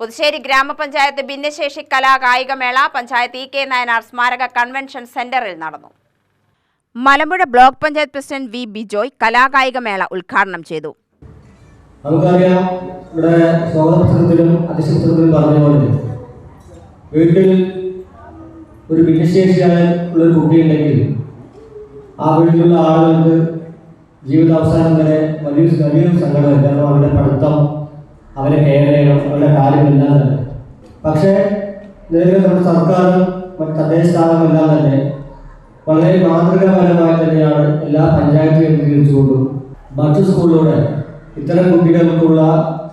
പുതുശ്ശേരി ഗ്രാമപഞ്ചായത്ത് ഭിന്നശേഷി കലാ കായികമേള പഞ്ചായത്ത് ഇ കെ നായനാർ സ്മാരക കൺവെൻഷൻ സെന്ററിൽ നടന്നു. Malampuzha block panchayat president V Bijoy കലാകായികമേള ഉദ്ഘാടനം ചെയ്തു. നമുക്കറിയാം ഇവിടെ സ്വാഗത പ്രസംഗത്തിലും അധ്യക്ഷ പറഞ്ഞുകൊണ്ട് വീട്ടിൽ ഒരു ഭിന്നശേഷിയായ ഉള്ളൊരു കുട്ടിയുണ്ടെങ്കിൽ ആ വീട്ടിലുള്ള ആളുകൾക്ക് ജീവിതാവസാനം വരെ വലിയ വലിയൊരു സങ്കടം കാരണം അവരുടെ പഠിത്തം അവരെ ചെയ്യണം അവരുടെ കാര്യമില്ലാതെ പക്ഷേ നിലവിൽ നമ്മുടെ സർക്കാരും മറ്റ് തദ്ദേശ സ്ഥാപനമെല്ലാം തന്നെ വളരെ മാതൃകാപരമായി തന്നെയാണ് എല്ലാ പഞ്ചായത്ത് കേന്ദ്രീകരിച്ചുകൊണ്ടും മറ്റു സ്കൂളിലൂടെ ഇത്തരം കുട്ടികൾക്കുള്ള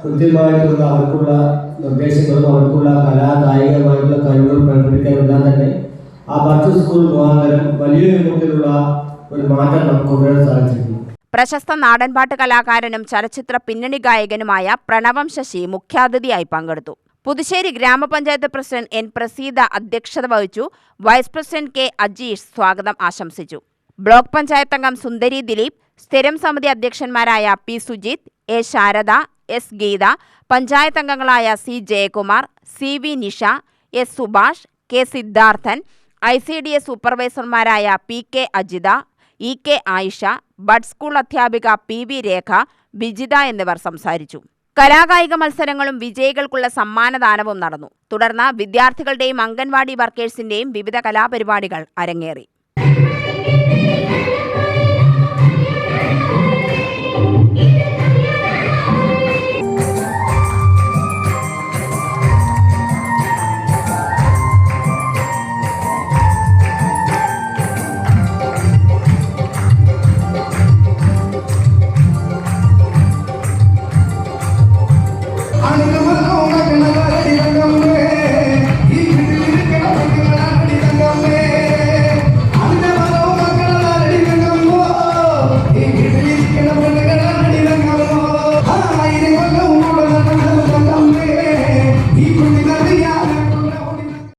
കൃത്യമായിട്ടുള്ള അവർക്കുള്ള നിർദ്ദേശങ്ങളും അവർക്കുള്ള കലാ കായികമായിട്ടുള്ള കഴിവുകൾ പ്രകടിപ്പിക്കാനെല്ലാം തന്നെ ആ മറ്റു സ്കൂൾ മുഖാന്തരം വലിയ രൂപത്തിലുള്ള ഒരു മാറ്റം നമുക്ക് കൊണ്ടുവരാൻ സാധിച്ചിട്ടുണ്ട്. പ്രശസ്ത നാടൻപാട്ട് കലാകാരനും ചലച്ചിത്ര പിന്നണി ഗായകനുമായ പ്രണവം ശശി മുഖ്യാതിഥിയായി പങ്കെടുത്തു. പുതുശ്ശേരി ഗ്രാമപഞ്ചായത്ത് പ്രസിഡന്റ് എൻ പ്രസീത അധ്യക്ഷത വഹിച്ചു. വൈസ് പ്രസിഡന്റ് കെ അജീഷ് സ്വാഗതം ആശംസിച്ചു. ബ്ലോക്ക് പഞ്ചായത്ത് അംഗം സുന്ദരി ദിലീപ് സ്ഥിരം സമിതി അധ്യക്ഷന്മാരായ P Sujith A Sharada S Geetha panchayat അംഗങ്ങളായ C Jayakumar C V Nisha S Subhash K Siddharthan I C D S സൂപ്പർവൈസർമാരായ P K Ajitha E K Ayisha bud school അധ്യാപിക P V Rekha Bijitha എന്നിവർ സംസാരിച്ചു. കലാകായിക മത്സരങ്ങളും വിജയികൾക്കുള്ള സമ്മാനദാനവും നടന്നു. തുടർന്ന് വിദ്യാർത്ഥികളുടെയും അംഗൻവാടി വർക്കേഴ്സിന്റെയും വിവിധ കലാപരിപാടികൾ അരങ്ങേറി. വിപുലീകരിക്കണം